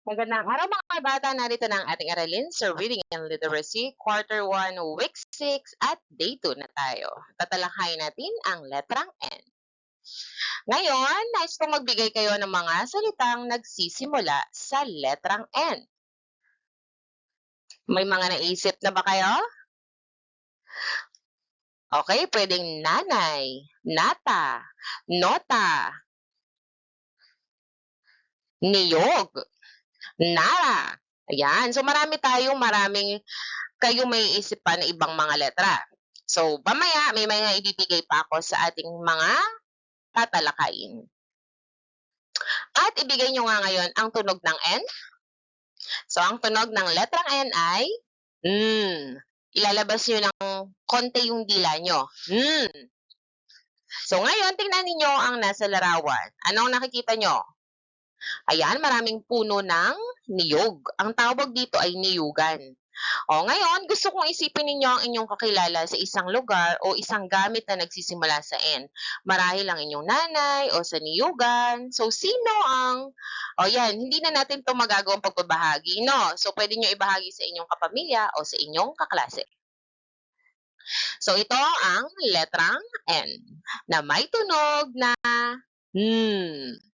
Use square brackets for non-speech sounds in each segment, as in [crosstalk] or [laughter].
Magandang araw mga bata, narito na ang ating aralin sa Reading and Literacy, Quarter 1, Week 6 at Day 2 na tayo. Tatalakayin natin ang letrang N. Ngayon, nais kong magbigay kayo ng mga salitang nagsisimula sa letrang N. May mga naisip na ba kayo? Okay, pwedeng nanay, nata, nota, niyog, nara. Ayan. So, marami tayong maraming kayong may isip pa na ibang mga letra. So, mamaya may mga ibibigay pa ako sa ating mga tatalakayin. At ibigay nyo nga ngayon ang tunog ng N. So, ang tunog ng letrang N ay N. Ilalabas nyo ng konti yung dila nyo. N. So, ngayon, tingnan ninyo ang nasa larawan. Anong nakikita nyo? Ayan, maraming puno ng niyog. Ang tawag dito ay niyugan. O ngayon, gusto kong isipin ninyo ang inyong kakilala sa isang lugar o isang gamit na nagsisimula sa N. Marahil ang inyong nanay o sa niyugan. So, sino ang... O yan, hindi na natin ito magagawang pagbabahagi, no? So, pwede nyo ibahagi sa inyong kapamilya o sa inyong kaklase. So, ito ang letrang N na may tunog na hmm.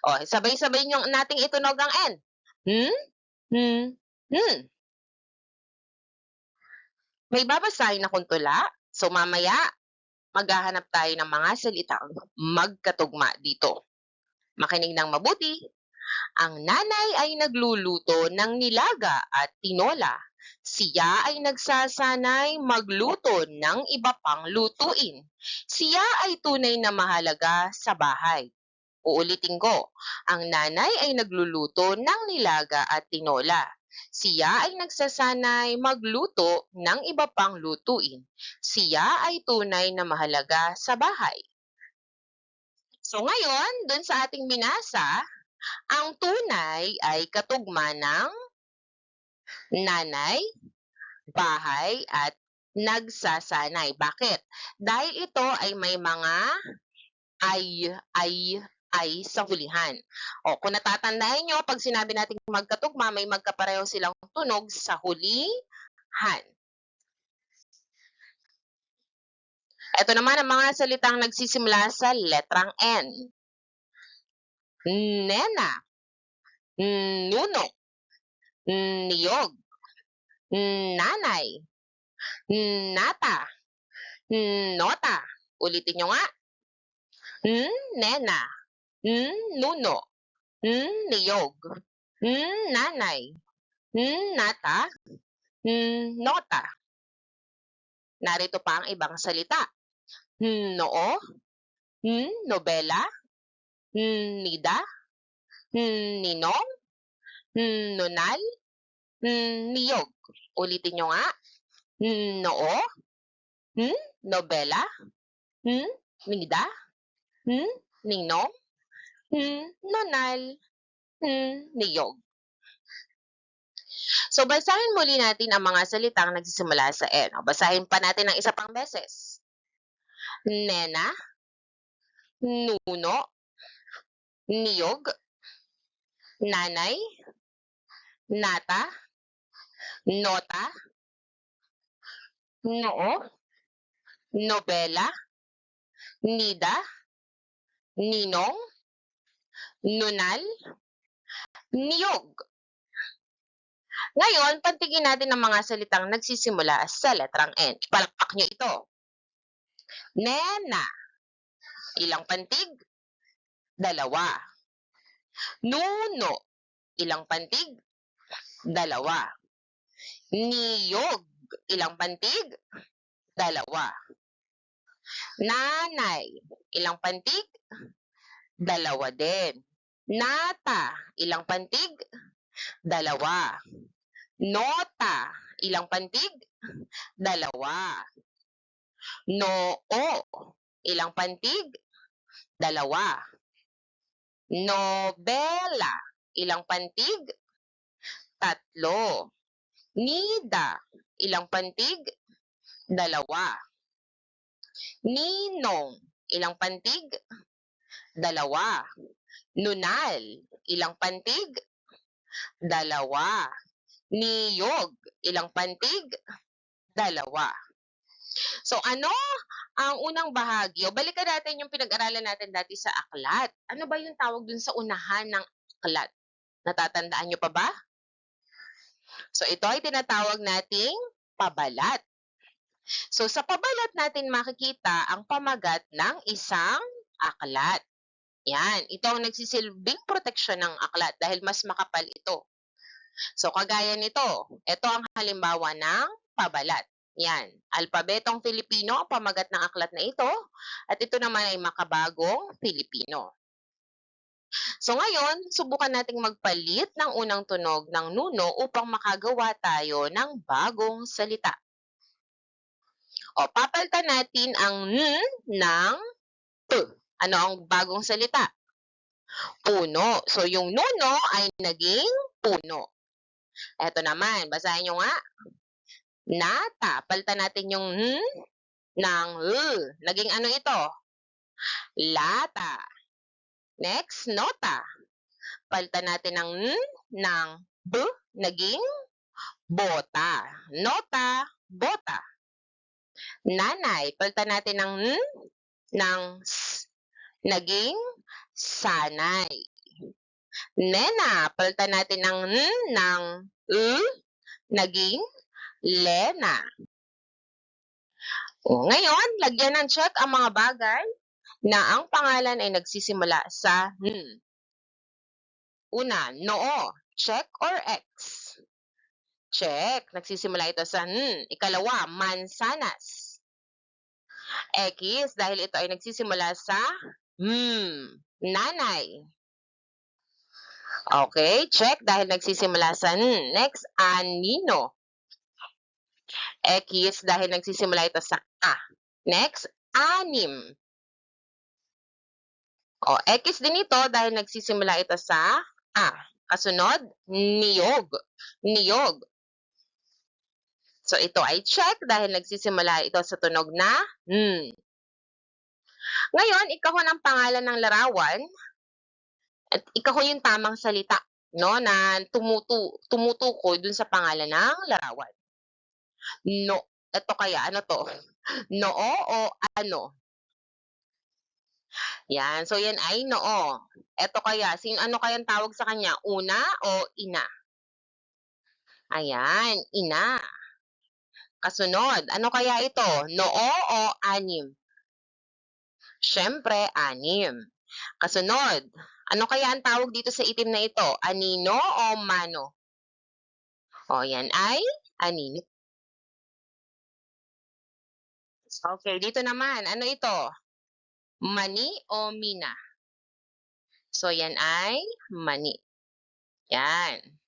O, sabay-sabay nyo nating itunog ang N. Hmm? Hmm? Hmm. May babasahin akong tula. So, mamaya, maghahanap tayo ng mga salitang magkatugma dito. Makinig ng mabuti. Ang nanay ay nagluluto ng nilaga at tinola. Siya ay nagsasanay magluto ng iba pang lutuin. Siya ay tunay na mahalaga sa bahay. Uulitin ko, ang nanay ay nagluluto ng nilaga at tinola. Siya ay nagsasanay magluto ng iba pang lutuin. Siya ay tunay na mahalaga sa bahay. So ngayon, dun sa ating binasa, ang tunay ay katugma ng nanay, bahay, at nagsasanay. Bakit? Dahil ito ay may mga ay, ay, ay sa hulihan. O, kung natatandaan nyo, pag sinabi natin magkatugma, may magkapareho silang tunog sa hulihan. Ito naman ang mga salitang nagsisimula sa letrang N. Nena, nuno, niyog, nanay, nata, nota. Ulitin nyo nga. Nena, nuno, niyog, nanay, nata, nota. Narito pa ang ibang salita. Noo, nobela, nida, ninong, nunal, niyog. Ulitin nyo nga. Noo, nobela, nida, ninong, nunal, niyog. So, basahin muli natin ang mga salitang nagsisimula sa N. Basahin pa natin ng isa pang beses. Nena, nuno, niyog, nanay, nata, nota, noo, nobela, nida, ninong, nunal, niyog. Ngayon, pantigin natin ang mga salitang nagsisimula sa letrang N. Palakpak nyo ito. Nena. Ilang pantig? Dalawa. Nuno. Ilang pantig? Dalawa. Niyog. Ilang pantig? Dalawa. Nanay. Ilang pantig? Dalawa din. Nata. Ilang pantig? Dalawa. Nota. Ilang pantig? Dalawa. Noo. Ilang pantig? Dalawa. Nobela. Ilang pantig? Tatlo. Nida. Ilang pantig? Dalawa. Ninong. Ilang pantig? Dalawa. Nunal, ilang pantig? Dalawa. Niyog, ilang pantig? Dalawa. So ano ang unang bahagi o balikan natin yung pinag-aralan natin dati sa aklat. Ano ba yung tawag dun sa unahan ng aklat? Natatandaan nyo pa ba? So ito ay tinatawag nating pabalat. So sa pabalat natin makikita ang pamagat ng isang aklat. Yan, ito ang nagsisilbing proteksyon ng aklat dahil mas makapal ito. So kagaya nito, ito ang halimbawa ng pabalat. Yan, alpabetong Filipino ang pamagat ng aklat na ito at ito naman ay makabagong Filipino. So ngayon, subukan nating magpalit ng unang tunog ng nuno upang makagawa tayo ng bagong salita. O, papalitan natin ang n ng p. Ano ang bagong salita? Puno. So yung nuno ay naging puno. Eto naman, basahin nyo nga. Nata. Palitan natin yung n ng l. Naging ano ito? Lata. Next, nota. Palitan natin ng n ng b. Naging bota. Nota, bota. Nanay. Palitan natin ng n ng s. Naging sanay. Nena. Palitan natin ng n ng l. Naging Lena. O, ngayon, lagyan ng check ang mga bagay na ang pangalan ay nagsisimula sa n. Una, noo. Check or X? Check. Nagsisimula ito sa n. Ikalawa, mansanas. X dahil ito ay nagsisimula sa hmm. Nanay. Okay, check dahil nagsisimula sa n. Next, anino. X dahil nagsisimula ito sa A. Next, anim. O, X din ito dahil nagsisimula ito sa A. Kasunod, niyog. Niyog. So, ito ay check dahil nagsisimula ito sa tunog na N. Ngayon, ikahon ang pangalan ng larawan at ikahon yung tamang salita no, na tumutu tumutukoy dun sa pangalan ng larawan. No. Ito kaya, ano to? [laughs] Noo o ano? Yan. So, yan ay noo. Ito kaya, sino, ano kayang tawag sa kanya? Una o ina? Ayan, ina. Kasunod, ano kaya ito? Noo o anim? Siyempre, anim. Kasunod, ano kaya ang tawag dito sa itim na ito? Anino o mano? O, yan ay anino. Okay, dito naman, ano ito? Mani o mina? So, yan ay mani. Yan.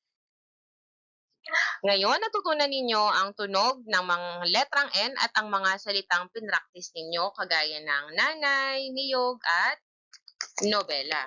Ngayon, natutunan ninyo ang tunog ng mga letrang N at ang mga salitang pinractice ninyo kagaya ng nanay, niyog, at nobela.